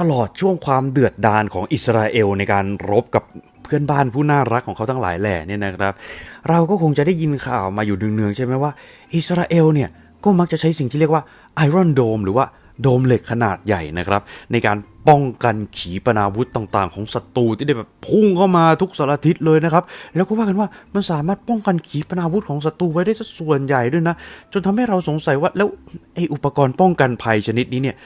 ตลอดช่วงความเดือดดาลของอิสราเอลในการรบกับเพื่อนบ้านผู้น่ารักของเขาทั้งหลายแหล่เนี่ยนะครับ เราก็คงจะได้ยินข่าวมาอยู่เนืองๆใช่ไหมว่า อิสราเอลเนี่ยก็มักจะใช้สิ่งที่เรียกว่าไอรอนโดมหรือว่าโดมเหล็กขนาดใหญ่นะครับ ในการป้องกันขีปนาวุธต่างๆ ของศัตรูที่ได้แบบพุ่งเข้ามาทุกสารทิศเลยนะครับ แล้วก็ว่ากันว่ามันสามารถป้องกันขีปนาวุธของศัตรูไว้ได้สัส่วนใหญ่ด้วยนะ จนทำให้เราสงสัยว่าแล้วไออุปกรณ์ป้องกันภัยชนิดนี้เนี่ย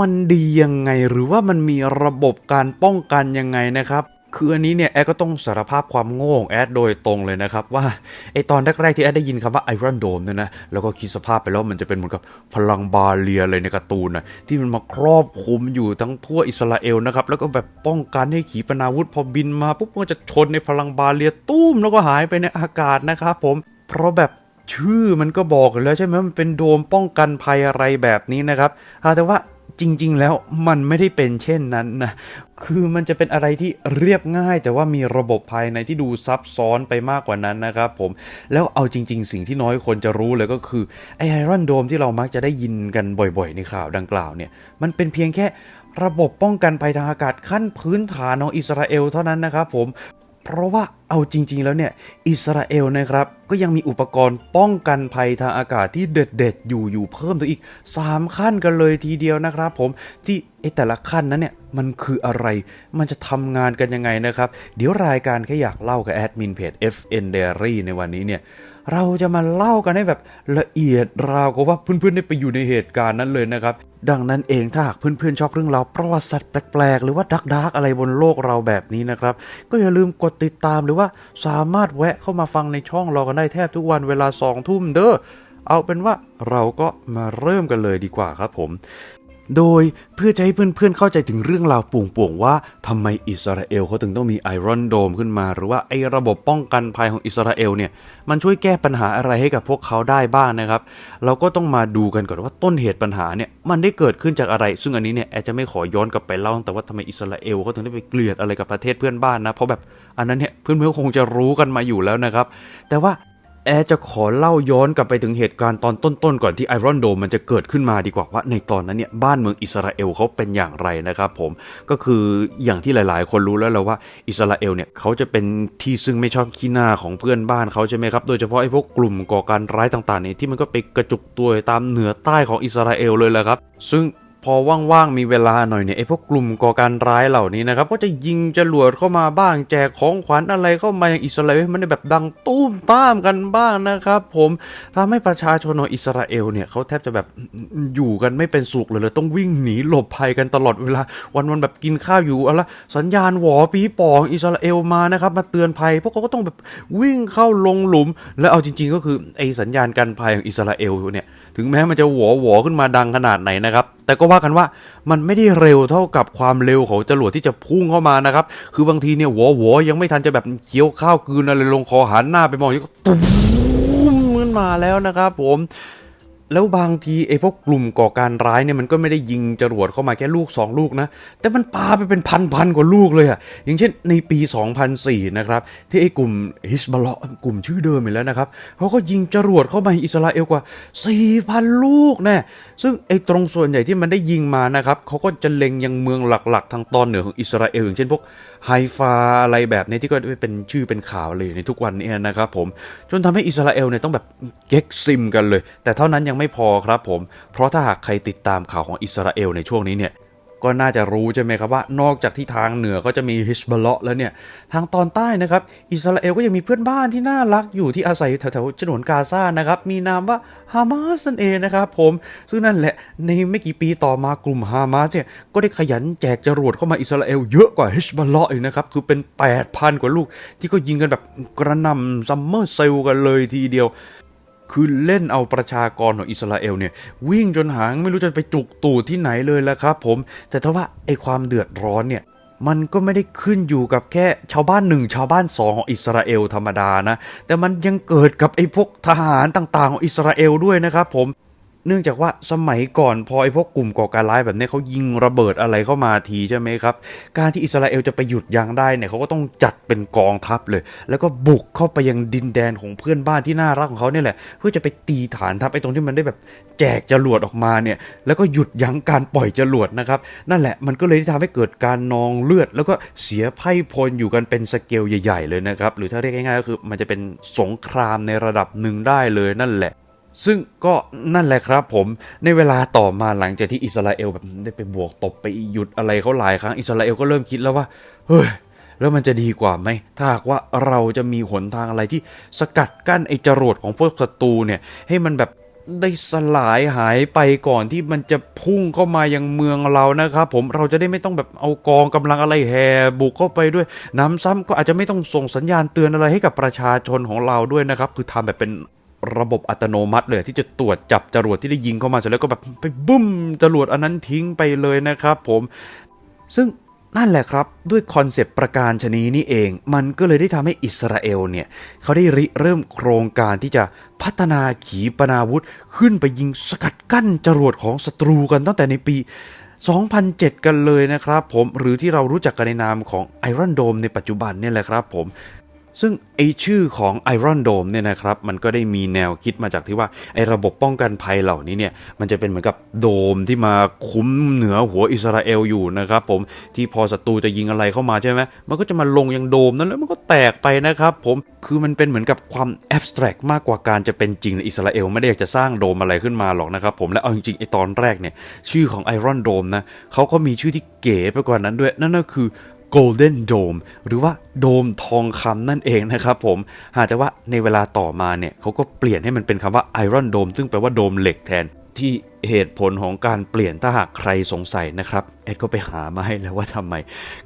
มันดียังไงหรือว่ามันมีระบบการป้องกันยังไงนะครับคืออันนี้เนี่ยแอดก็ต้องสารภาพความโง่ของแอดโดยตรงเลยนะครับ ว่าไอตอนแรกๆที่แอดได้ยินคำว่าไอรอนโดมเนี่ยนะแล้วก็คิดสภาพไปแล้วมันจะเป็นเหมือนกับพลังบาเลียเลยในการ์ตูนนะที่มันมาครอบคลุมอยู่ทั้งทั่วอิสราเอลนะครับ แล้วก็แบบป้องกันให้ขีปนาวุธพอบินมาปุ๊บมันก็จะชนในพลังบาเลียตุ้มแล้วก็หายไปในอากาศนะครับผมเพราะแบบชื่อมันก็บอกอยู่แล้วใช่ไหมมันเป็นโดมป้องกันภัยอะไรแบบนี้นะครับแต่ว่า จริง ๆ แล้วมันไม่ได้เป็นเช่นนั้นนะ คือมันจะเป็นอะไรที่เรียบง่าย แต่ว่ามีระบบภายในที่ดูซับซ้อนไปมากกว่านั้นนะครับผม แล้วเอาจริง ๆ สิ่งที่น้อยคนจะรู้เลยก็คือไอไอรอนโดมที่เรามักจะได้ยินกันบ่อย ๆ ในข่าวดังกล่าวเนี่ย มันเป็นเพียงแค่ระบบป้องกันภัยทางอากาศขั้นพื้นฐานของอิสราเอลเท่านั้นนะครับผม เพราะว่าเอาจริง ๆ แล้วเนี่ยอิสราเอลนะครับ ก็ยังมีอุปกรณ์ป้องกันภัยทางอากาศที่เด็ด ๆ อยู่อยู่เพิ่มตัวอีก 3 ขั้นกันเลยทีเดียวนะครับ ผมที่ไอแต่ละขั้นนั้นเนี่ยมันคืออะไร มันจะทำงานกันยังไงนะครับ เดี๋ยวรายการแค่อยากเล่ากับแอดมินเพจ FN Diary ในวันนี้เนี่ยเราจะมาเล่ากันให้แบบละเอียดราวกับว่าเพื่อนๆได้ไปอยู่ในเหตุการณ์นั้นเลยนะครับ ดังนั้นเองถ้าหากเพื่อนๆชอบเรื่องราวประวัติศาสตร์แปลกๆ หรือว่าดักๆอะไรบนโลกเราแบบนี้นะครับ ก็อย่าลืมกดติดตามหรือว่าสามารถแวะเข้ามาฟังในช่องเรากันได้แทบทุกวันเวลาสองทุ่มเด้อเอาเป็นว่าเราก็มาเริ่มกันเลยดีกว่าครับผม โดยเพื่อจะให้เพื่อนๆเข้าใจถึงเรื่องราวป่วงๆว่าทำไมอิสราเอลเขาถึงต้องมีไอรอนโดมขึ้นมา หรือว่าไอระบบป้องกันภัยของอิสราเอลเนี่ย มันช่วยแก้ปัญหาอะไรให้กับพวกเขาได้บ้างนะครับ เราก็ต้องมาดูกันก่อนว่าต้นเหตุปัญหาเนี่ยมันได้เกิดขึ้นจากอะไร ซึ่งอันนี้เนี่ยแอจะไม่ขอย้อนกลับไปเล่าแต่ว่าทำไมอิสราเอลเขาถึงได้ไปเกลียดอะไรกับประเทศเพื่อนบ้านนะเพราะแบบอันนั้นเนี่ยเพื่อนๆคงจะรู้กันมาอยู่แล้วนะครับ แต่ว่า แอร์จะขอเล่าย้อนกลับไปถึงเหตุการณ์ตอนต้นๆ ก่อนที่ไอรอนโดมมันจะเกิดขึ้นมาดีกว่าว่าในตอนนั้นเนี่ยบ้านเมืองอิสราเอลเขาเป็นอย่างไรนะครับผมก็คืออย่างที่หลายๆ คนรู้แล้วแหละว่าอิสราเอลเนี่ยเขาจะเป็นที่ซึ่งไม่ชอบขี้หน้าของเพื่อนบ้านเขาใช่ไหมครับโดยเฉพาะไอ้พวกกลุ่มก่อการร้ายต่างๆเนี่ยที่มันก็ไปกระจุกตัวตามเหนือใต้ของอิสราเอลเลยแหละครับ ซึ่ง พอว่างๆมีเวลาหน่อยเนี่ยไอ้พวกกลุ่มก่อการร้ายเหล่านี้นะครับก็จะยิงจรวดเข้ามาบ้างแจกของขวัญอะไรเข้ามาอย่างอิสราเอลให้มันได้แบบดังตุ้มตามกันบ้างนะครับ ผมทำให้ประชาชนของอิสราเอลเนี่ยเขาแทบจะแบบอยู่กันไม่เป็นสุขเลยเลยต้องวิ่งหนีหลบภัยกันตลอดเวลาวันวันๆแบบกินข้าวอยู่อะไรสัญญาณหวอปีปองอิสราเอลมานะครับมาเตือนภัย พวกเขาก็ต้องแบบวิ่งเข้าลงหลุม แล้วเอาจริง ๆ ก็คือไอ้สัญญาณการภัยของอิสราเอลเนี่ยถึงแม้มันจะหวอหวอขึ้นมาดังขนาดไหนนะครับ แต่ก็ว่ากันว่ามันไม่ได้เร็วเท่ากับความเร็วของจรวดที่จะพุ่งเข้ามานะครับ คือบางทีเนี่ยหวหัวยังไม่ทันจะแบบเคี้ยวข้าวกืนอะไรลงคอหันหน้าไปมองก็ตุ้มขึ้นมาแล้วนะครับผม แล้วบางทีไอ้พวกกลุ่มก่อการร้ายเนี่ยมันก็ไม่ได้ยิงจรวดเข้ามาแค่ลูก 2 ลูกนะ แต่มันปาไปเป็นพันๆกว่าลูกเลยอะอย่างเช่นในปี 2004 นะครับ ที่ไอ้กลุ่มฮิสบอลกลุ่มชื่อเดิมอีกแล้วนะครับเขาก็ยิงจรวดเข้ามาอิสราเอลกว่า 4,000 ลูกแน่ซึ่งไอ้ตรงส่วนใหญ่ที่มันได้ยิงมานะครับเขาก็จะเล็งยังเมืองหลักๆ ทางตอนเหนือของอิสราเอลอย่างเช่นพวก ไฮฟาอะไรแบบนี้ที่ก็เป็นชื่อเป็นข่าวเลยในทุกวันนี้นะครับผมจนทำให้อิสราเอลเนี่ยต้องแบบเก็กซิมกันเลย แต่เท่านั้นยังไม่พอครับผม เพราะถ้าหากใครติดตามข่าวของอิสราเอลในช่วงนี้เนี่ย ก็น่าจะรู้ใช่ไหมครับว่านอกจากที่ทางเหนือก็จะมีฮิชบอลแล้วเนี่ยทางตอนใต้นะครับอิสราเอลก็ยังมีเพื่อนบ้านที่น่ารักอยู่ที่อาศัยแถวๆฉนวนกาซานะครับมีนามว่าฮามาสนั่นเองนะครับผมซึ่งนั่นแหละในไม่กี่ปีต่อมากลุ่มฮามาสเนี่ยก็ได้ขยันแจกจรวดเข้ามาอิสราเอลเยอะกว่าฮิชบอลอีกนะครับคือเป็น 8,000 กว่าลูกที่ก็ยิงกันแบบกระหน่ำซัมเมอร์เซลกันเลยทีเดียว คือเล่นเอาประชากรของอิสราเอลเนี่ยวิ่งจนหางไม่รู้จะไปจุกตู่ที่ไหนเลยละครับผม แต่ถ้าว่าไอความเดือดร้อนเนี่ยมันก็ไม่ได้ขึ้นอยู่กับแค่ชาวบ้านหนึ่งชาวบ้านสองของอิสราเอลธรรมดานะ แต่มันยังเกิดกับไอ้พวกทหารต่างๆของอิสราเอลด้วยนะครับผม เนื่องจากว่าสมัยก่อนพอไอ้พวกกลุ่มก่อการร้ายแบบนี้เขายิงระเบิดอะไรเข้ามาทีใช่ไหมครับ การที่อิสราเอลจะไปหยุดยั้งได้เนี่ยเขาก็ต้องจัดเป็นกองทัพเลย แล้วก็บุกเข้าไปยังดินแดนของเพื่อนบ้านที่น่ารักของเขาเนี่ยแหละ เพื่อจะไปตีฐานทัพไอ้ตรงที่มันได้แบบแจกจรวดออกมาเนี่ย แล้วก็หยุดยั้งการปล่อยจรวดนะครับ นั่นแหละมันก็เลยที่ทำให้เกิดการนองเลือด แล้วก็เสียไพ่พลอยู่กันเป็นสเกลใหญ่ ๆ เลยนะครับ หรือถ้าเรียกง่ายๆก็คือมันจะเป็นสงครามในระดับหนึ่งได้เลยนั่นแหละ ซึ่งก็นั่นแหละครับผมในเวลาต่อมาหลังจากที่อิสราเอลแบบได้ไปบวกตบไปหยุดอะไรเขาหลายครั้งอิสราเอลก็เริ่มคิดแล้วว่าเฮ้ยแล้วมันจะดีกว่าไหมถ้าหากว่าเราจะมีหนทางอะไรที่สกัดกั้นไอ้จรวดของพวกศัตรูเนี่ย ให้มันแบบได้สลายหายไปก่อนที่มันจะพุ่งเข้ามายังเมืองเรานะครับผมเราจะได้ไม่ต้องแบบเอากองกำลังอะไรแห่บุกเข้าไปด้วย น้ำซ้ำก็อาจจะไม่ต้องส่งสัญญาณเตือนอะไรให้กับประชาชนของเราด้วยนะครับ คือทำแบบเป็น ระบบอัตโนมัติเลยที่จะตรวจจับจรวดที่ได้ยิงเข้ามาเสร็จแล้วก็แบบไปบุ้มจรวดอันนั้นทิ้งไปเลยนะครับผมซึ่งนั่นแหละครับ ด้วยคอนเซปต์ประการชนีนี้เอง มันก็เลยได้ทำให้อิสราเอลเนี่ย เขาได้ริเริ่มโครงการที่จะพัฒนาขีปนาวุธ ขึ้นไปยิงสกัดกั้นจรวดของศัตรูกันตั้งแต่ในปี 2007 กันเลยนะครับผมหรือที่เรารู้จักกันในนามของ Iron Dome ในปัจจุบันเนี่ยแหละครับผม ซึ่งไอชื่อของ Iron Dome เนี่ยนะครับมันก็ได้มีแนวคิดมาจากที่ว่าไอระบบป้องกันภัยเหล่านี้เนี่ยมันจะเป็นเหมือนกับโดมที่มาคุ้มเหนือหัวอิสราเอลอยู่นะครับผมที่พอศัตรูจะยิงอะไรเข้ามาใช่ไหมมันก็จะมาลงยังโดมนั้นแล้วมันก็แตกไปนะครับผมคือมันเป็นเหมือนกับความแอบสแตรกมากกว่าการจะเป็นจริงอิสราเอลไม่ได้อยากจะสร้างโดมอะไรขึ้นมาหรอกนะครับผมและเอาจริงๆไอตอนแรกเนี่ยชื่อของ Iron Dome นะเขาก็มีชื่อที่เก๋ไปกว่านั้นด้วยนั่นก็คือ Golden Dome หรือว่าโดมทองคำนั่นเองนะครับผมหากแต่ว่าในเวลาต่อมาเนี่ยเขาก็เปลี่ยนให้มันเป็นคำว่า Iron Dome ซึ่งแปลว่าโดมเหล็กแทนที่เหตุผลของการเปลี่ยนถ้าหากใครสงสัยนะครับเอ็ดก็ไปหามาให้แล้วว่าทำไม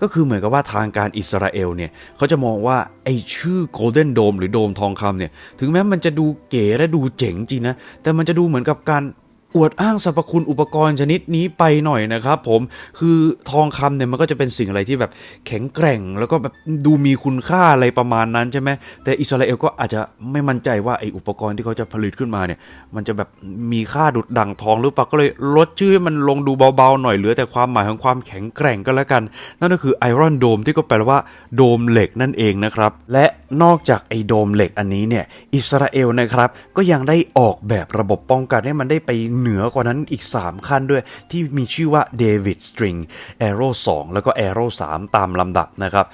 ก็คือเหมือนกับว่าทางการอิสราเอลเนี่ยเขาจะมองว่าไอชื่อ Golden Dome หรือโดมทองคำเนี่ยถึงแม้มันจะดูเก๋และดูเจ๋งจริงนะ แต่มันจะดูเหมือนกับการ อวดอ้างสรรพคุณอุปกรณ์ชนิดนี้ไปหน่อยนะครับผมคือทองคำเนี่ยมันก็จะเป็นสิ่งอะไรที่แบบแข็งแกร่ง แล้วก็แบบดูมีคุณค่าอะไรประมาณนั้นใช่ไหมแต่อิสราเอลก็อาจจะไม่มั่นใจว่าไอ้อุปกรณ์ที่เขาจะผลิตขึ้นมาเนี่ย มันจะแบบมีค่าดุดดั่งทองหรือเปล่าก็เลยลดชื่อให้มันลงดูเบาๆหน่อยเหลือแต่ความหมายของความแข็งแกร่งก็แล้วกัน นั่นก็คือไอรอนโดมที่ก็แปลว่าโดมเหล็กนั่นเองนะครับและนอกจากไอโดมเหล็กอันนี้เนี่ยอิสราเอลนะครับก็ยังได้ออกแบบระบบป้องกันให้มันได้ไปเหนือกว่านั้นอีก 3 ขั้นด้วย ที่มีชื่อว่า David String Arrow 2 แล้วก็ Arrow 3 ตามลำดับนะครับ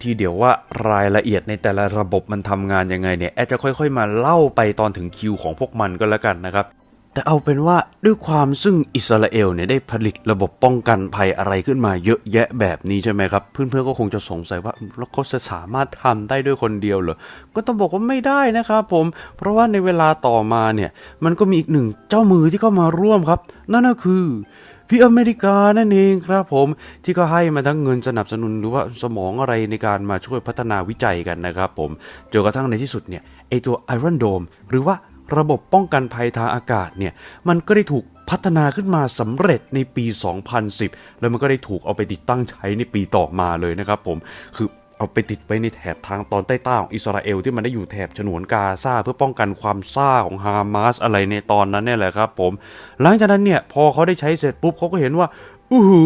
ที่เดี๋ยวว่ารายละเอียดในแต่ละระบบมันทำงานยังไงเนี่ยแอดจะค่อยๆ มาเล่าไปตอนถึงคิวของพวกมันก็แล้วกันนะครับ แต่เอาเป็นว่าด้วยความซึ่งอิสราเอลเนี่ยได้ผลิตระบบป้องกันภัยอะไรขึ้นมาเยอะแยะแบบนี้ใช่ไหมครับ เพื่อนๆก็คงจะสงสัยว่าแล้วเขาจะสามารถทำได้ด้วยคนเดียวเหรอ ก็ต้องบอกว่าไม่ได้นะครับผม เพราะว่าในเวลาต่อมาเนี่ยมันก็มีอีกหนึ่งเจ้ามือที่เข้ามาร่วมครับ นั่นก็คือพี่อเมริกานั่นเองครับผมที่ก็ให้มาทั้งเงินสนับสนุนหรือว่าสมองอะไรในการมาช่วยพัฒนาวิจัยกันนะครับผมจนกระทั่งในที่สุดเนี่ยไอตัว Iron Dome หรือว่า ระบบป้องกันภัยทางอากาศเนี่ยมันก็ได้ถูกพัฒนาขึ้นมาสำเร็จในปี 2010 แล้วมันก็ได้ถูกเอาไปติดตั้งใช้ในปีต่อมาเลยนะครับผมคือเอาไปติดไว้ในแถบทางตอนใต้ๆของอิสราเอลที่มันได้อยู่แถบฉนวนกาซาเพื่อป้องกันความซ่าของฮามาสอะไรในตอนนั้นเนี่ยแหละครับผม หลังจากนั้นเนี่ยพอเขาได้ใช้เสร็จปุ๊บเขาก็เห็นว่าอู้หู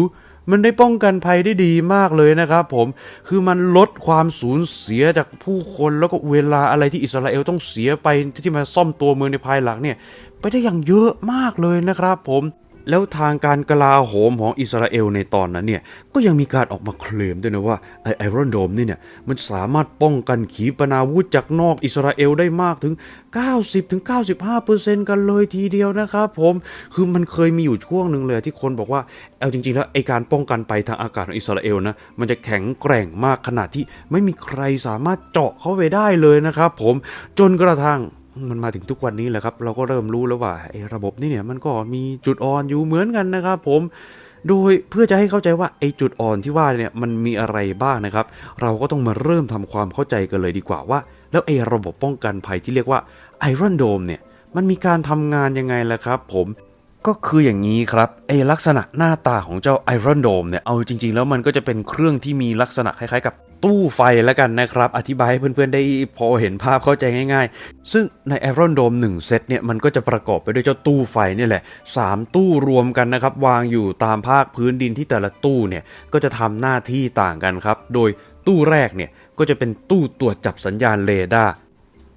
มันได้ป้องกันภัยได้ดีมากเลยนะครับผม คือมันลดความสูญเสียจากผู้คนแล้วก็เวลาอะไรที่อิสราเอลต้องเสียไปที่มาซ่อมตัวเมืองในภายหลังเนี่ย ไปได้อย่างเยอะมากเลยนะครับผม แล้วทางการกลาโหมของอิสราเอลในตอนนั้นเนี่ย ก็ยังมีการออกมาเคลมด้วยนะว่าไอไอรอนโดมนี่เนี่ย มันสามารถป้องกันขีปนาวุธจากนอกอิสราเอลได้มากถึง 90-95%กันเลยทีเดียวนะครับผม คือมันเคยมีอยู่ช่วงหนึ่งเลยที่คนบอกว่า เอาจริง ๆ แล้วไอการป้องกันไปทางอากาศของอิสราเอลนะ มันจะแข็งแกร่งมากขนาดที่ไม่มีใครสามารถเจาะเข้าไปได้เลยนะครับผมจนกระทั่ง มันมาถึงทุกวันนี้แหละครับ เราก็เริ่มรู้แล้วว่าไอ้ระบบนี้เนี่ยมันก็มีจุดอ่อนอยู่เหมือนกันนะครับ ผมโดยเพื่อจะให้เข้าใจว่าไอ้จุดอ่อนที่ว่าเนี่ยมันมีอะไรบ้างนะครับ เราก็ต้องมาเริ่มทำความเข้าใจกันเลยดีกว่าว่า แล้วไอ้ระบบป้องกันภัยที่เรียกว่า Iron Dome เนี่ยมันมีการทำงานยังไงล่ะครับ ผม ก็คืออย่างนี้ครับไอลักษณะหน้าตาของเจ้า Iron Dome เนี่ยเอาจริง ๆ แล้วมันก็จะเป็นเครื่องที่มีลักษณะคล้ายๆ กับตู้ไฟแล้วกันนะครับ อธิบายให้เพื่อนๆได้พอเห็นภาพเข้าใจง่าย ๆ ซึ่งใน Iron Dome 1เซตเนี่ยมันก็จะประกอบไปด้วยเจ้าตู้ไฟนี่แหละ 3 ตู้รวมกันนะครับ วางอยู่ตามภาคพื้นดินที่แต่ละตู้เนี่ยก็จะทำหน้าที่ต่างกันครับ โดยตู้แรกเนี่ยก็จะเป็นตู้ตรวจจับสัญญาณเรดาร์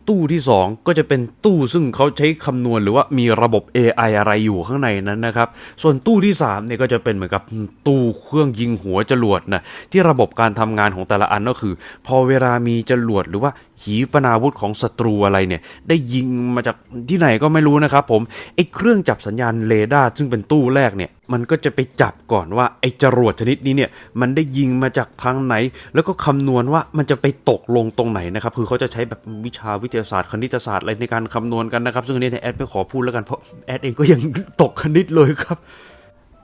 ตู้ที่ 2 ก็จะเป็นตู้ซึ่งเขาใช้คำนวณหรือว่ามีระบบ AI อะไรอยู่ข้างในนั้นนะครับ ส่วนตู้ที่3เนี่ยก็จะเป็นเหมือนกับตู้เครื่องยิงหัวจรวดนะที่ระบบการทำงานของแต่ละอันก็คือ พอเวลามีจรวดหรือว่า ขีปนาวุธของศัตรูอะไรเนี่ย ได้ยิงมาจากที่ไหนก็ไม่รู้นะครับผมไอ้เครื่องจับสัญญาณเรดาร์ซึ่งเป็นตู้แรกเนี่ย มันก็จะไปจับก่อนว่าไอ้จรวดชนิดนี้เนี่ย มันได้ยิงมาจากทางไหน แล้วก็คำนวณว่ามันจะไปตกลงตรงไหนนะครับ คือเขาจะใช้แบบวิชาวิทยาศาสตร์คณิตศาสตร์อะไรในการคำนวณกันนะครับ ซึ่งอันนี้เนี่ยแอดไม่ขอพูดแล้วกันเพราะแอดเองก็ยังตกคณิตเลยครับ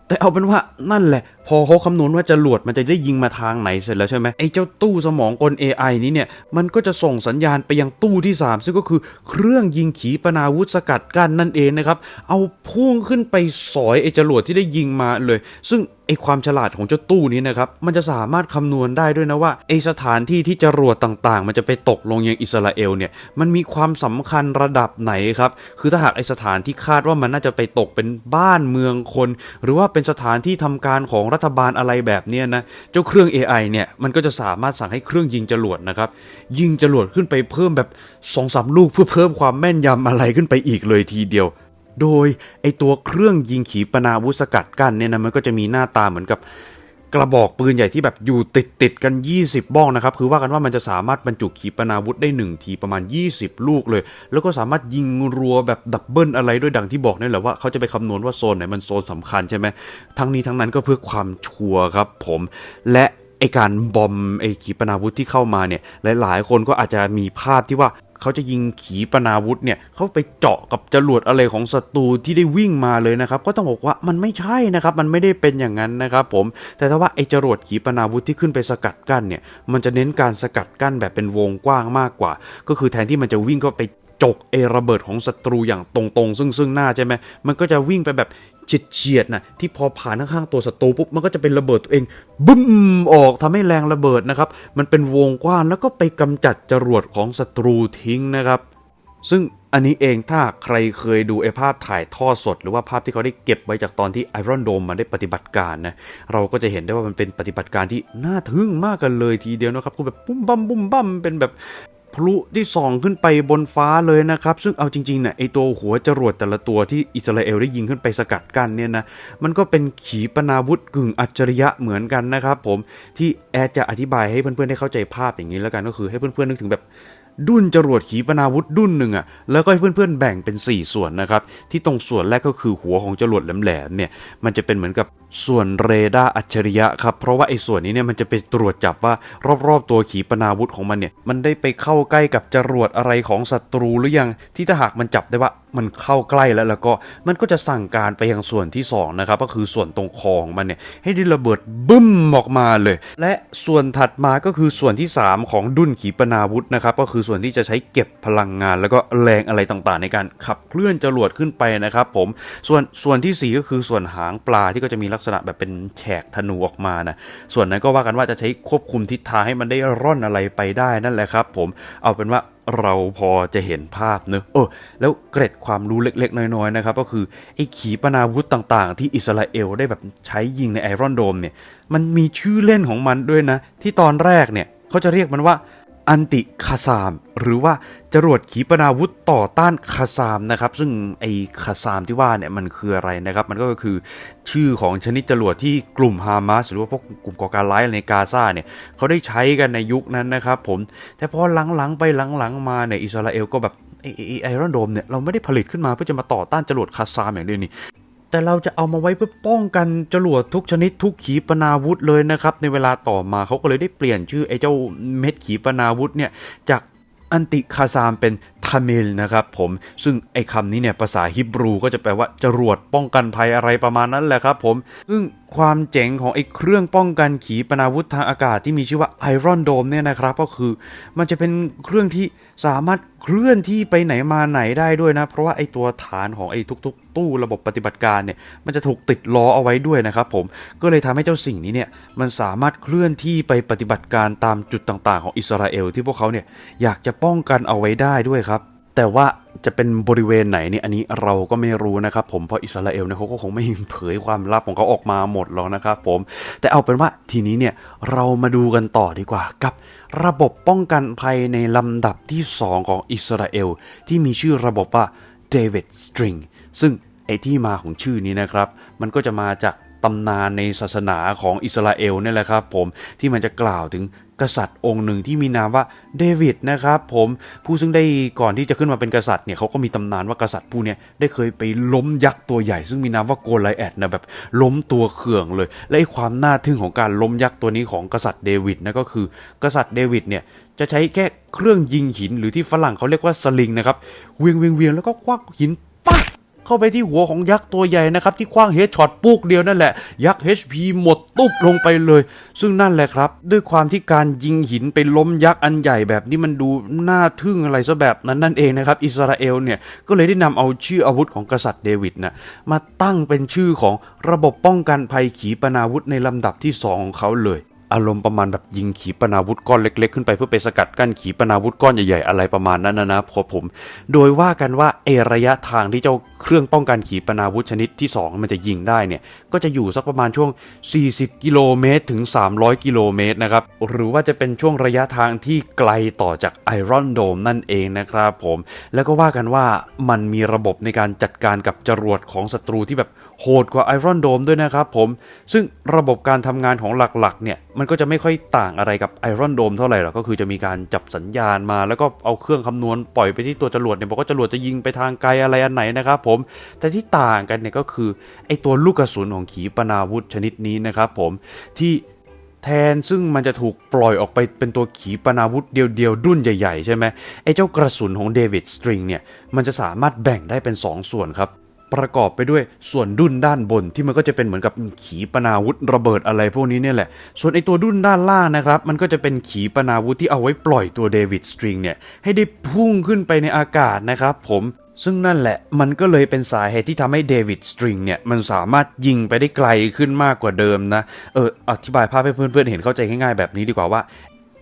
แต่เอาเป็นว่านั่นแหละพอเขาคำนวณว่าจรวดมันจะได้ยิงมาทางไหนเสร็จแล้วใช่ไหมไอ้เจ้าตู้สมองกล AI นี้เนี่ย มันก็จะส่งสัญญาณไปยังตู้ที่ 3 ซึ่งก็คือเครื่องยิงขีปนาวุธสกัดกั้นนั่นเองนะครับ เอาพุ่งขึ้นไปสอยไอ้จรวดที่ได้ยิงมาเลย ซึ่งไอ้ความฉลาดของเจ้าตู้นี้นะครับ มันจะสามารถคำนวณได้ด้วยนะว่าไอ้สถานที่ที่จรวดต่างๆ มันจะไปตกลงยังอิสราเอลเนี่ย มันมีความสำคัญระดับไหนครับ คือถ้าหากไอ้สถานที่คาดว่ามันน่าจะไปตกเป็นบ้านเมืองคน หรือว่าเป็นสถานที่ทำการของรัฐบาลอะไรแบบนี้นะ เจ้าเครื่อง AI เนี่ย มันก็จะสามารถสั่งให้เครื่องยิงจรวดนะครับ ยิงจรวดขึ้นไปเพิ่มแบบ2อสลูกเพื่อเพิ่มความแม่นยำอะไรขึ้นไปอีกเลยทีเดียว โดยไอตัวเครื่องยิงขีปนาวุธสกัดกั้นเนี่ยนะมันก็จะมีหน้าตาเหมือนกับ กระบอกปืนใหญ่ที่แบบอยู่ติดติดๆกัน 20 บ้องนะครับ คือว่ากันว่ามันจะสามารถบรรจุขีปนาวุธได้ 1 ทีประมาณ 20 ลูกเลย แล้วก็สามารถยิงรัวแบบดับเบิลอะไรด้วยดังที่บอกนี่แหละว่าเขาจะไปคำนวณว่าโซนไหนมันโซนสำคัญใช่ไหมทั้งนี้ทั้งนั้นก็เพื่อความชัวร์ครับผมและไอการบอมไอขีปนาวุธที่เข้ามาเนี่ยหลายๆ คนก็อาจจะมีภาพที่ว่า เขาจะยิงขีปนาวุธเนี่ยเขาไปเจาะกับจรวดอะไรของศัตรูที่ได้วิ่งมาเลยนะครับ ก็ต้องบอกว่ามันไม่ใช่นะครับ มันไม่ได้เป็นอย่างนั้นนะครับผม แต่ถ้าว่าไอ้จรวดขีปนาวุธที่ขึ้นไปสกัดกั้นเนี่ย มันจะเน้นการสกัดกั้นแบบเป็นวงกว้างมากกว่า ก็คือแทนที่มันจะวิ่งก็ไปจกเอระเบิดของศัตรูอย่างตรงๆ ซึ่งซึ่งหน้าใช่ไหมมันก็จะวิ่งไปแบบ เฉียดเฉียดๆนะที่พอผ่านข้างๆตัวศัตรูปุ๊บมันก็จะเป็นระเบิดตัวเองบึ้มออกทำให้แรงระเบิดนะครับ มันเป็นวงกว้างแล้วก็ไปกำจัดจรวดของศัตรูทิ้งนะครับ ซึ่งอันนี้เองถ้าใครเคยดูไอ้ภาพถ่ายทอดสด หรือว่าภาพที่เขาได้เก็บไว้จากตอนที่ไอรอนโดมมาได้ปฏิบัติการนะเราก็จะเห็นได้ว่ามันเป็นปฏิบัติการที่น่าทึ่งมากกันเลยทีเดียวนะครับคือแบบปุ้มบั้มปุ้มบั้มเป็นแบบ พลุที่ส่องขึ้นไปบนฟ้าเลยนะครับ ซึ่งเอาจริงๆเนี่ยไอตัวหัวจรวดแต่ละตัวที่อิสราเอลได้ยิงขึ้นไปสกัดกั้นเนี่ยนะมันก็เป็นขีปนาวุธกึ่งอัจฉริยะเหมือนกันนะครับผมที่แอดจะอธิบายให้เพื่อนๆได้เข้าใจภาพอย่างนี้แล้วกันก็คือให้เพื่อนๆนึกถึงแบบ ดุนจรวดขีปนาวุธดุนหนึ่งอะ่ะแล้วก็ให้เพื่อนๆแบ่งเป็น 4 ส่วนนะครับ ที่ตรงส่วนแรกก็คือหัวของจรวดแหลมๆเนี่ยมันจะเป็นเหมือนกับส่วนเรดาร์อัจฉริยะครับ เพราะว่าไอ้ส่วนนี้เนี่ยมันจะไปตรวจจับว่ารอบๆตัวขีปนาวุธของมันเนี่ยมันได้ไปเข้าใกล้กับจรวดอะไรของศัตรูหรือยังที่ถ้าหากมันจับได้ว่า มันเข้าใกล้แล้วแล้วก็มันก็จะสั่งการไปยังส่วนที่สองนะครับก็คือส่วนตรงคอของมันเนี่ยให้ได้ระเบิดบึ้มออกมาเลย และส่วนถัดมาก็คือส่วนที่ 3 ของดุนขีปนาวุธนะครับก็คือส่วนที่จะใช้เก็บพลังงาน แล้วก็แรงอะไรต่างๆ ในการขับเคลื่อนจรวดขึ้นไปนะครับผมส่วนส่วนทีสี่4 ก็คือส่วนหางปลาที่ก็จะมีลักษณะแบบเป็นแฉกธนูออกมานะส่วนนั้นก็ว่ากันว่าจะใช้ควบคุมทิศทางให้มันได้ร่อนอะไรไปได้นั่นแหละครับผมเอาเป็นว่า เราพอจะเห็นภาพเนอะเออแล้วเกร็ดความรู้เล็ก ๆ น้อยๆนะครับ ก็คือไอ้ขีปนาวุธต่างๆ ที่อิสราเอลได้แบบใช้ยิงในไอรอนโดมเนี่ย มันมีชื่อเล่นของมันด้วยนะ ที่ตอนแรกเนี่ยเขาจะเรียกมันว่า อันติคาซาม หรือว่าจรวดขีปนาวุธต่อต้านคาซามนะครับ ซึ่งไอคาซามที่ว่าเนี่ยมันคืออะไรนะครับ มันก็คือชื่อของชนิดจรวดที่กลุ่มฮามาสหรือว่าพวกกลุ่มก่อการร้ายในกาซาเนี่ยเขาได้ใช้กันในยุคนั้นนะครับผมแต่พอหลังๆไปหลังๆมาเนี่ยอิสราเอลก็แบบไอไอไอรอนโดมเนี่ยเราไม่ได้ผลิตขึ้นมาเพื่อจะมาต่อต้านจรวดคาซามอย่างเดียวนี่ แต่เราจะเอามาไว้เพื่อป้องกันจรวดทุกชนิดทุกขีปนาวุธเลยนะครับ ในเวลาต่อมาเขาก็เลยได้เปลี่ยนชื่อไอ้เจ้าเม็ดขีปนาวุธเนี่ยจากอันติคาซามเป็นทามิลนะครับผมซึ่งไอ้คำนี้เนี่ยภาษาฮิบรูก็จะแปลว่าจรวดป้องกันภัยอะไรประมาณนั้นแหละครับผมซึ่ง ความเจ๋งของไอ้เครื่องป้องกันขีปนาวุธทางอากาศที่มีชื่อว่า Iron Dome เนี่ยนะครับ ก็คือมันจะเป็นเครื่องที่สามารถเคลื่อนที่ไปไหนมาไหนได้ด้วยนะ เพราะว่าไอ้ตัวฐานของไอ้ทุก ๆ ตู้ระบบปฏิบัติการเนี่ยมันจะถูกติดล้อเอาไว้ด้วยนะครับผมก็เลยทำให้เจ้าสิ่งนี้เนี่ยมันสามารถเคลื่อนที่ไปปฏิบัติการตามจุดต่างๆ ของอิสราเอลที่พวกเขาเนี่ยอยากจะป้องกันเอาไว้ได้ด้วยครับ แต่ว่าจะเป็นบริเวณไหนเนี่ยอันนี้เราก็ไม่รู้นะครับผมเพราะอิสราเอลเนี่ยเขาก็คงไม่เผยความลับของเขาออกมาหมดหรอกนะครับผมแต่เอาเป็นว่าทีนี้เนี่ยเรามาดูกันต่อดีกว่ากับระบบป้องกันภัยในลำดับที่ 2 ของอิสราเอล ที่มีชื่อระบบว่า David String ซึ่งไอที่มาของชื่อนี้นะครับ มันก็จะมาจาก ตำนานในศาสนาของอิสราเอลนี่แหละครับผมที่มันจะกล่าวถึงกษัตริย์องค์หนึ่งที่มีนามว่าเดวิดนะครับผมผู้ซึ่งได้ก่อนที่จะขึ้นมาเป็นกษัตริย์เนี่ยเขาก็มีตำนานว่ากษัตริย์ผู้นี้ได้เคยไปล้มยักษ์ตัวใหญ่ ซึ่งมีนามว่าโกไลแอดนะแบบล้มตัวเขื่องเลย และไอ้ความน่าทึ่งของการล้มยักษ์ตัวนี้ของกษัตริย์เดวิดนะก็คือกษัตริย์เดวิดเนี่ยจะใช้แค่เครื่องยิงหินหรือที่ฝรั่งเขาเรียกว่าสลิงนะครับเวียงเวียงเวียงแล้วก็ควักหินปัก เข้าไปที่หัวของยักษ์ตัวใหญ่นะครับ ที่คว้างเฮดช็อตปุ๊กเดียวนั่นแหละ ยักษ์ HP หมดตุ๊บลงไปเลย ซึ่งนั่นแหละครับ ด้วยความที่การยิงหินไปล้มยักษ์อันใหญ่แบบนี้มันดูน่าทึ่งอะไรซะแบบนั้นนั่นเองนะครับ อิสราเอลเนี่ย ก็เลยได้นำเอาชื่ออาวุธของกษัตริย์เดวิดนะมาตั้งเป็นชื่อของระบบป้องกันภัยขีปนาวุธในลำดับที่สองของเขาเลยอารมณ์ประมาณแบบยิงขีปนาวุธก้อนเล็ก ๆ ขึ้นไปเพื่อไปสกัดกั้นขีปนาวุธก้อนใหญ่ๆอะไรประมาณนั้นนะนะพอผม โดยว่ากันว่าเอระยะทางที่เจ้า เครื่องป้องกันขีปนาวุธชนิดที่ 2 มันจะยิงได้เนี่ย ก็จะอยู่สักประมาณช่วง 40 กิโลเมตรถึง 300 กิโลเมตรนะครับ หรือว่าจะเป็นช่วงระยะทางที่ไกลต่อจากไอรอนโดมนั่นเองนะครับผม แล้วก็ว่ากันว่ามันมีระบบในการจัดการกับจรวดของศัตรูที่แบบโหดกว่าไอรอนโดมด้วยนะครับผม ซึ่งระบบการทำงานของหลักๆเนี่ย มันก็จะไม่ค่อยต่างอะไรกับไอรอนโดมเท่าไหร่หรอกก็คือจะมีการจับสัญญาณมา แล้วก็เอาเครื่องคำนวณปล่อยไปที่ตัวจรวดเนี่ยบอกว่าจรวดจะยิงไปทางไกลอะไรอันไหนนะครับผมแต่ที่ต่างกันเนี่ยก็คือไอตัวลูกกระสุนของขีปนาวุธชนิดนี้นะครับผมที่แทนซึ่งมันจะถูกปล่อยออกไปเป็นตัวขีปนาวุธเดียวๆดุ้นใหญ่ๆ ใช่ไหมไอ้เจ้ากระสุนของเดวิดสตริงเนี่ย มันจะสามารถแบ่งได้เป็น 2 ส่วนครับ ประกอบไปด้วยส่วนดุ้นด้านบนที่มันก็จะเป็นเหมือนกับขีปนาวุธระเบิดอะไรพวกนี้เนี่ยแหละ ส่วนไอตัวดุ้นด้านล่างนะครับ มันก็จะเป็นขีปนาวุธที่เอาไว้ปล่อยตัวเดวิดสตริงเนี่ยให้ได้พุ่งขึ้นไปในอากาศนะครับผมซึ่งนั่นแหละมันก็เลยเป็นสาเหตุที่ทำให้เดวิดสตริงเนี่ย มันสามารถยิงไปได้ไกลขึ้นมากกว่าเดิมนะ เออ อธิบายภาพให้เพื่อนๆเห็นเข้าใจง่ายๆแบบนี้ดีกว่าว่า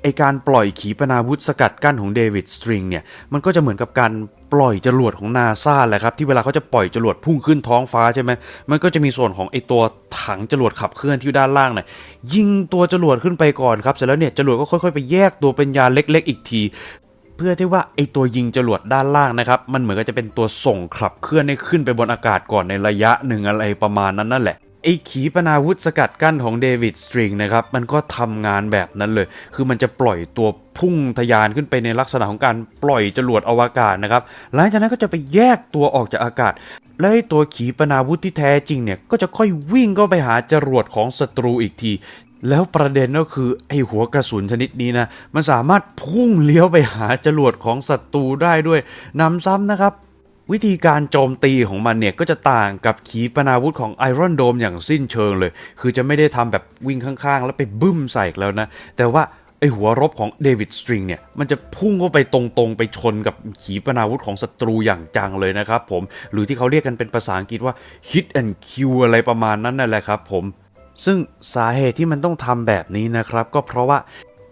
ไอการปล่อยขีปนาวุธสกัดกั้นของเดวิดสตริงเนี่ย มันก็จะเหมือนกับการปล่อยจรวดของนาซาแหละครับ ที่เวลาเขาจะปล่อยจรวดพุ่งขึ้นท้องฟ้าใช่ไหมมันก็จะมีส่วนของไอตัวถังจรวดขับเคลื่อนที่ด้านล่างเนี่ยยิงตัวจรวดขึ้นไปก่อนครับเสร็จแล้วเนี่ยจรวดก็ค่อยๆไปแยกตัวเป็นยาเล็ก ๆ อีกที เพื่อที่ว่าไอตัวยิงจรวดด้านล่างนะครับมันเหมือนกับจะเป็นตัวส่งขับเคลื่อนให้ขึ้นไปบนอากาศก่อนในระยะหนึ่งอะไรประมาณนั้นนั่นแหละ ไอ้ขีปนาวุธสกัดกั้นของเดวิดสตริงนะครับ มันก็ทำงานแบบนั้นเลย คือมันจะปล่อยตัวพุ่งทะยานขึ้นไปในลักษณะของการปล่อยจรวดอวกาศนะครับ หลังจากนั้นก็จะไปแยกตัวออกจากอากาศ และไอ้ตัวขีปนาวุธที่แท้จริงเนี่ย ก็จะค่อยวิ่งเข้าไปหาจรวดของศัตรูอีกทีแล้วประเด็นก็คือไอ้หัวกระสุนชนิดนี้นะ มันสามารถพุ่งเลี้ยวไปหาจรวดของศัตรูได้ด้วยนำซ้ำนะครับ วิธีการโจมตีของมันเนี่ย ก็จะต่างกับขีปนาวุธของไอรอนโดมอย่างสิ้นเชิงเลย คือจะไม่ได้ทำแบบวิ่งข้างๆ แล้วไปบึ้มใส่แล้วนะ แต่ว่าไอหัวรบของเดวิดสตริงเนี่ย มันจะพุ่งเข้าไปตรงๆ ไปชนกับขีปนาวุธของศัตรูอย่างจังเลยนะครับผม หรือที่เขาเรียกกันเป็นภาษาอังกฤษว่า hit and kill อะไรประมาณนั้นนั่นแหละครับผมซึ่งสาเหตุที่มันต้องทำแบบนี้นะครับ ก็เพราะว่า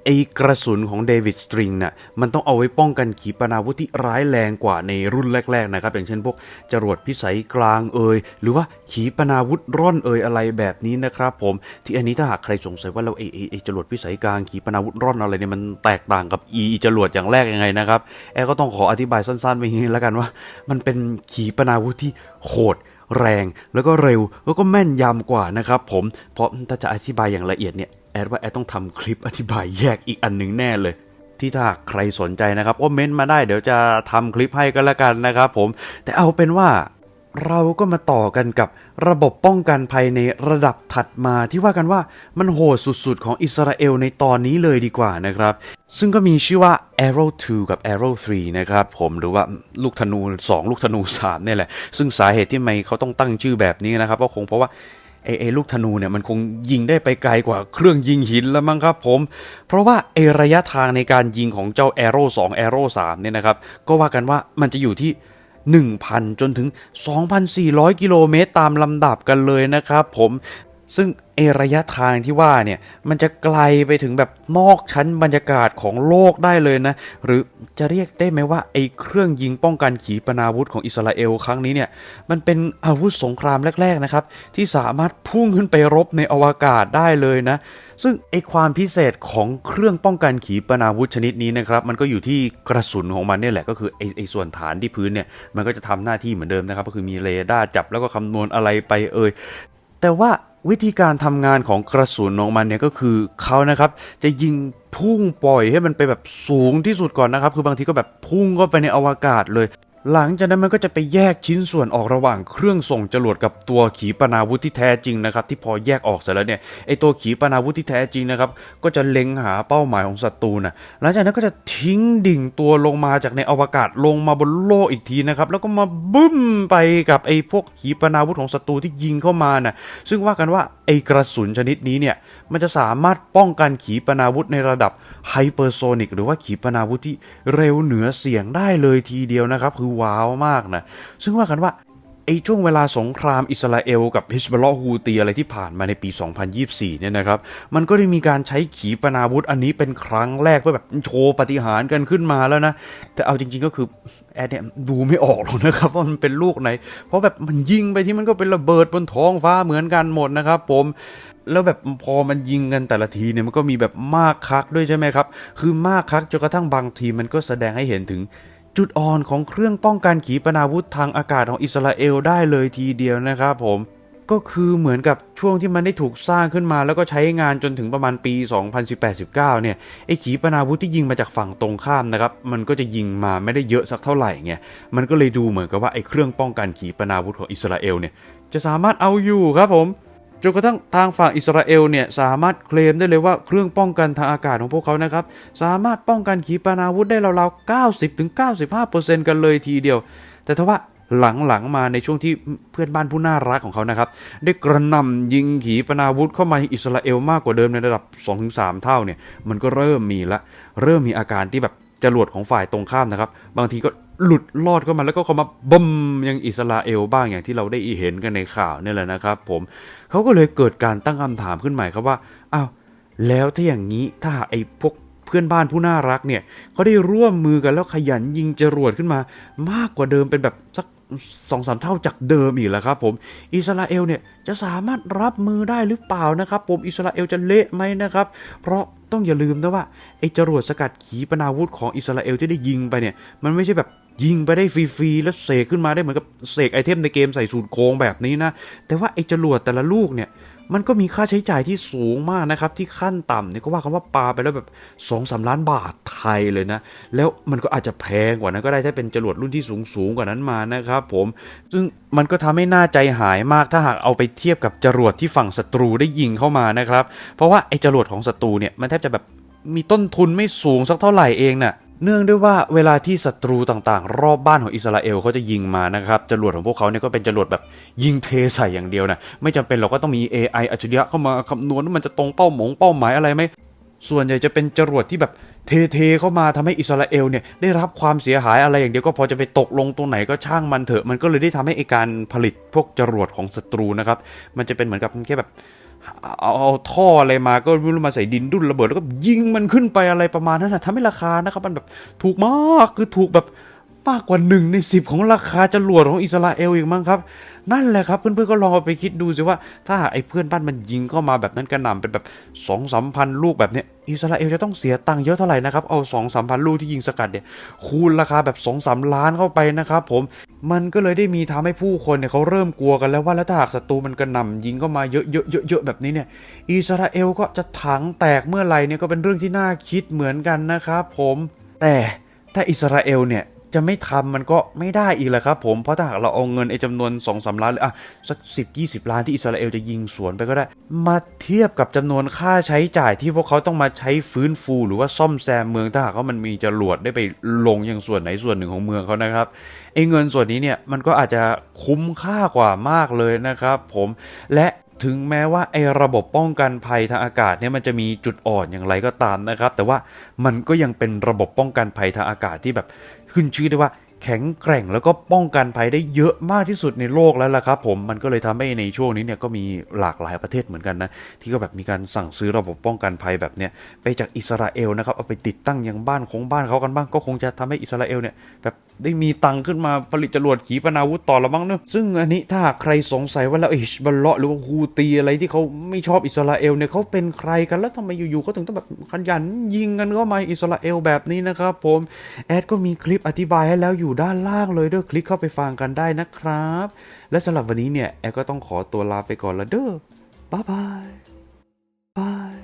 ไอกระสุนของเดวิดสตริงน่ะมันต้องเอาไว้ป้องกันขีปนาวุธที่ร้ายแรงกว่าในรุ่นแรก ๆ นะครับ อย่างเช่นพวกจรวดพิสัยกลางเอ่ยหรือว่าขีปนาวุธร่อนเอ่ยอะไรแบบนี้นะครับผมที่อันนี้ถ้าหากใครสงสัยว่าเราไอไอไอจรวดพิสัยกลางขีปนาวุธร่อนอะไรเนี่ยมันแตกต่างกับอีจรวดอย่างแรกยังไงนะครับแอร์ก็ต้องขออธิบายสั้นๆไปอย่างนี้แล้วกันว่า มันเป็นขีปนาวุธที่โหดแรงแล้วก็เร็วแล้วก็แม่นยำกว่านะครับผมเพราะถ้าจะอธิบายอย่างละเอียดเนี่ยแอดว่าแอดต้องทำคลิปอธิบายแยกอีกอันหนึ่งแน่เลยที่ถ้าใครสนใจนะครับก็เม้นต์มาได้เดี๋ยวจะทำคลิปให้ก็แล้วกันนะครับผมแต่เอาเป็นว่าเราก็มาต่อกันกับระบบป้องกันภัยในระดับถัดมาที่ว่ากันว่ามันโหดสุดๆ ของอิสราเอลในตอนนี้เลยดีกว่านะครับ ซึ่งก็มีชื่อว่า Arrow 2 กับ Arrow 3 นะครับผมหรือว่าลูกธนู 2 ลูกธนู 3 เนี่ยแหละ ซึ่งสาเหตุที่ทำไมเขาต้องตั้งชื่อแบบนี้นะครับก็คงเพราะว่า ไอไอ้ไอ้ลูกธนูเนี่ยมันคงยิงได้ไปไกลกว่าเครื่องยิงหินแล้วมั้งครับผม เพราะว่าไอ้ระยะทางในการยิงของเจ้าแอโร่สองแอโร่สามเนี่ยนะครับ ก็ว่ากันว่ามันจะอยู่ที่ 1,000 จนถึง 2,400 กิโลเมตรตามลำดับกันเลยนะครับผม ซึ่งเอระยะทางที่ว่าเนี่ยมันจะไกลไปถึงแบบนอกชั้นบรรยากาศของโลกได้เลยนะ หรือจะเรียกได้ไหมว่าไอ้เครื่องยิงป้องกันขีปนาวุธของอิสราเอลครั้งนี้เนี่ยมันเป็นอาวุธสงครามแรกๆนะครับ ที่สามารถพุ่งขึ้นไปรบในอวกาศได้เลยนะ ซึ่งไอความพิเศษของเครื่องป้องกันขีปนาวุธชนิดนี้นะครับ มันก็อยู่ที่กระสุนของมันเนี่ยแหละก็คือไอไอส่วนฐานที่พื้นเนี่ยมันก็จะทำหน้าที่เหมือนเดิมนะครับ ก็คือมีเรดาร์จับแล้วก็คำนวณอะไรไปเอ่ยแต่ว่า วิธีการทำงานของกระสุนของมันเนี่ยก็คือเขานะครับ จะยิงพุ่งปล่อยให้มันไปแบบสูงที่สุดก่อนนะครับ คือบางทีก็แบบพุ่งก็ไปในอวกาศเลย หลังจากนั้นมันก็จะไปแยกชิ้นส่วนออกระหว่างเครื่องส่งจรวดกับตัวขีปนาวุธที่แท้จริงนะครับที่พอแยกออกเสร็จแล้วเนี่ยไอตัวขีปนาวุธที่แท้จริงนะครับก็จะเล็งหาเป้าหมายของศัตรูนะหลังจากนั้นก็จะทิ้งดิ่งตัวลงมาจากในอวกาศลงมาบนโลกอีกทีนะครับแล้วก็มาบึ้มไปกับไอพวกขีปนาวุธของศัตรูที่ยิงเข้ามานะซึ่งว่ากันว่าไอกระสุนชนิดนี้เนี่ยมันจะสามารถป้องกันขีปนาวุธในระดับไฮเปอร์โซนิกหรือว่าขีปนาวุธที่เร็วเหนือเสียงได้เลยทีเดียวนะครับคือว้าวมากนะ ซึ่งว่ากันว่าไอ้ช่วงเวลาสงครามอิสราเอลกับฮิชบอลฮูตีอะไรที่ผ่านมาในปี 2024 เนี่ยนะครับ มันก็ได้มีการใช้ขีปนาวุธอันนี้เป็นครั้งแรกเพื่อแบบโชว์ปฏิหารกันขึ้นมาแล้วนะ แต่เอาจริงๆก็คือแอดเนี่ยดูไม่ออกหรอกนะครับว่ามันเป็นลูกไหน เพราะแบบมันยิงไปที่มันก็เป็นระเบิดบนท้องฟ้าเหมือนกันหมดนะครับผมแล้วแบบพอมันยิงกันแต่ละทีเนี่ยมันก็มีแบบมากคักด้วยใช่ไหมครับ คือมากคักจนกระทั่งบางทีมันก็แสดงให้เห็นถึง จุดอ่อนของเครื่องป้องกันขีปนาวุธทางอากาศของอิสราเอลได้เลยทีเดียวนะครับผมก็คือเหมือนกับช่วงที่มันได้ถูกสร้างขึ้นมาแล้วก็ใช้งานจนถึงประมาณปี 2018-19 เนี่ยไอ้ขีปนาวุธที่ยิงมาจากฝั่งตรงข้ามนะครับ มันก็จะยิงมาไม่ได้เยอะสักเท่าไหร่ไงมันก็เลยดูเหมือนกับว่าไอ้เครื่องป้องกันขีปนาวุธของอิสราเอลเนี่ยจะสามารถเอาอยู่ครับผม จนกระทั่งทางฝั่งอิสราเอลเนี่ยสามารถเคลมได้เลยว่าเครื่องป้องกันทางอากาศของพวกเขานะครับ สามารถป้องกันขีปนาวุธได้ราวๆ 90-95%กันเลยทีเดียว แต่ทว่าหลังๆมาในช่วงที่เพื่อนบ้านผู้น่ารักของเขานะครับ ได้กระหน่ำยิงขีปนาวุธเข้ามาอิสราเอลมากกว่าเดิมในระดับ 2-3 เท่าเนี่ยมันก็เริ่มมีละ เริ่มมีอาการที่แบบจรวดของฝ่ายตรงข้ามนะครับ บางทีก็ หลุดลอดเข้ามาแล้วก็เข้ามาบึมยังอิสราเอลบ้างอย่างที่เราได้เห็นกันในข่าวนี่แหละนะครับ ผมเขาก็เลยเกิดการตั้งคำถามขึ้นใหม่ครับว่าอ้าวแล้วถ้าอย่างนี้ถ้าไอ้พวกเพื่อนบ้านผู้น่ารักเนี่ยเขาได้ร่วมมือกันแล้วขยันยิงจรวดขึ้นมา มากกว่าเดิมเป็นแบบสักสองสามเท่าจากเดิมอีกแล้วครับผมอิสราเอลเนี่ยจะสามารถรับมือได้หรือเปล่านะครับ ผมอิสราเอลจะเละไหมนะครับ เพราะต้องอย่าลืมนะว่าไอ้จรวดสกัดขีปนาวุธของอิสราเอลที่ได้ยิงไปเนี่ยมันไม่ใช่แบบ ยิงไปได้ฟรีๆแล้วเสกขึ้นมาได้เหมือนกับเสกไอเทมในเกมใส่สูตรโค้งแบบนี้นะ แต่ว่าไอจรวดแต่ละลูกเนี่ยมันก็มีค่าใช้จ่ายที่สูงมากนะครับ ที่ขั้นต่ำเนี่ยก็ว่ากันว่าปลาไปแล้วแบบ2อสล้านบาทไทยเลยนะ แล้วมันก็อาจจะแพงกว่านั้นก็ได้ถ้าเป็นจรวดรุ่นที่สูงสูงกว่านั้นมานะครับผมซึ่งมันก็ทำให้น่าใจหายมากถ้าหากเอาไปเทียบกับจรวดที่ฝั่งศัตรูได้ยิงเข้ามานะครับ เพราะว่าไอ้จรวดของศัตรูเนี่ยมันแทบจะแบบมีต้นทุนไม่สูงสักเท่าไหร่เองน่ะ เนื่องด้วยว่าเวลาที่ศัตรูต่างๆ รอบบ้านของอิสราเอลเขาจะยิงมานะครับจรวดของพวกเขาเนี่ยก็เป็นจรวดแบบยิงเทใส่อย่างเดียวนะไม่จำเป็นเราก็ต้องมี AI อัจฉริยะเข้ามาคำนวณว่ามันจะตรงเป้าหมงเป้าหมายอะไรไหมส่วนใหญ่จะเป็นจรวดที่แบบเทๆเข้ามาทำให้อิสราเอลเนี่ยได้รับความเสียหายอะไรอย่างเดียวก็พอจะไปตกลงตรงไหนก็ช่างมันเถอะมันก็เลยได้ทำให้ไอการผลิตพวกจรวดของศัตรูนะครับมันจะเป็นเหมือนกับแค่แบบ เอาเอาท่ออะไรมาก็ไม่รู้มาใส่ดินดุนระเบิดแล้วก็ยิงมันขึ้นไปอะไรประมาณนั้นนะทำให้ราคานะครับมันแบบถูกมากคือถูกแบบ มากกว่าหนึ่งในสิบของราคาจรวดของอิสราเอลอีกมั้งครับ นั่นแหละครับเพื่อนๆก็ลองเอาไปคิดดูสิว่า ถ้าไอ้เพื่อนบ้านมันยิงเข้ามาแบบนั้นกระหน่ำเป็นแบบสองสามพันลูกแบบเนี้ยอิสราเอลจะต้องเสียตังค์เยอะเท่าไหร่นะครับ เอาสองสามพันลูกที่ยิงสกัดเนี่ยคูณราคาแบบสองสามล้านเข้าไปนะครับผมมันก็เลยได้มีทำให้ผู้คนเนี่ยเขาเริ่มกลัวกันแล้วว่าแล้วถ้าหากศัตรูมันกระหน่ำยิงเข้ามาเยอะๆๆๆแบบนี้เนี่ยอิสราเอลก็จะถังแตกเมื่อไหร่เนี่ยก็เป็นเรื่องที่น่าคิดเหมือนกันนะครับผมแต่ถ้าอิสราเอลเนี่ย จะไม่ทำมันก็ไม่ได้อีกแหละครับผม เพราะถ้าหากเราเอาเงินไอ้จำนวน2อสล้านหรืออะสักสิบยีล้านที่อิสราเอลจะยิงสวนไปก็ได้ มาเทียบกับจำนวนค่าใช้จ่ายที่พวกเขาต้องมาใช้ฟื้นฟู หรือว่าซ่อมแซมเมืองถ้าหากว่ามันมีจรวดได้ไปลงอย่างส่วนไหนส่วนหนึ่งของเมืองเขานะครับไอ้เงินส่วนนี้เนี่ยมันก็อาจจะคุ้มค่ากว่ามากเลยนะครับผมและ ถึงแม้ว่าไอ้ระบบป้องกันภัยทางอากาศเนี่ยมันจะมีจุดอ่อนอย่างไรก็ตามนะครับ แต่ว่ามันก็ยังเป็นระบบป้องกันภัยทางอากาศที่แบบขึ้นชื่อได้ว่า แข็งแกร่งแล้วก็ป้องกันภัยได้เยอะมากที่สุดในโลกแล้วล่ะครับผมมันก็เลยทำให้ในช่วงนี้เนี่ยก็มีหลากหลายประเทศเหมือนกันนะที่ก็แบบมีการสั่งซื้อระบบป้องกันภัยแบบเนี้ยไปจากอิสราเอลนะครับเอาไปติดตั้งยังบ้านของบ้านเขากันบ้างก็คงจะทำให้อิสราเอลเนี่ยแบบได้มีตังค์ขึ้นมาผลิตจรวดขีปนาวุธต่อละมั้งเนอะซึ่งอันนี้ถ้าใครสงสัยว่าแล้วอิชบัลเลาะห์หรือว่าฮูตีอะไรที่เขาไม่ชอบอิสราเอลเนี่ยเขาเป็นใครกันแล้วทำไมอยู่ๆเขาถึงต้องแบบขยันยิงกันเข้ามาอิสราเอลแบบนี้นะครับผมแอดก็มีคลิปอธิบายให้แล้วอยู่อยู่ด้านล่างเลยเด้อคลิกเข้าไปฟังกันได้นะครับ และสำหรับวันนี้เนี่ยแอร์ก็ต้องขอตัวลาไปก่อนแล้วเด้อบ๊ายบายบาย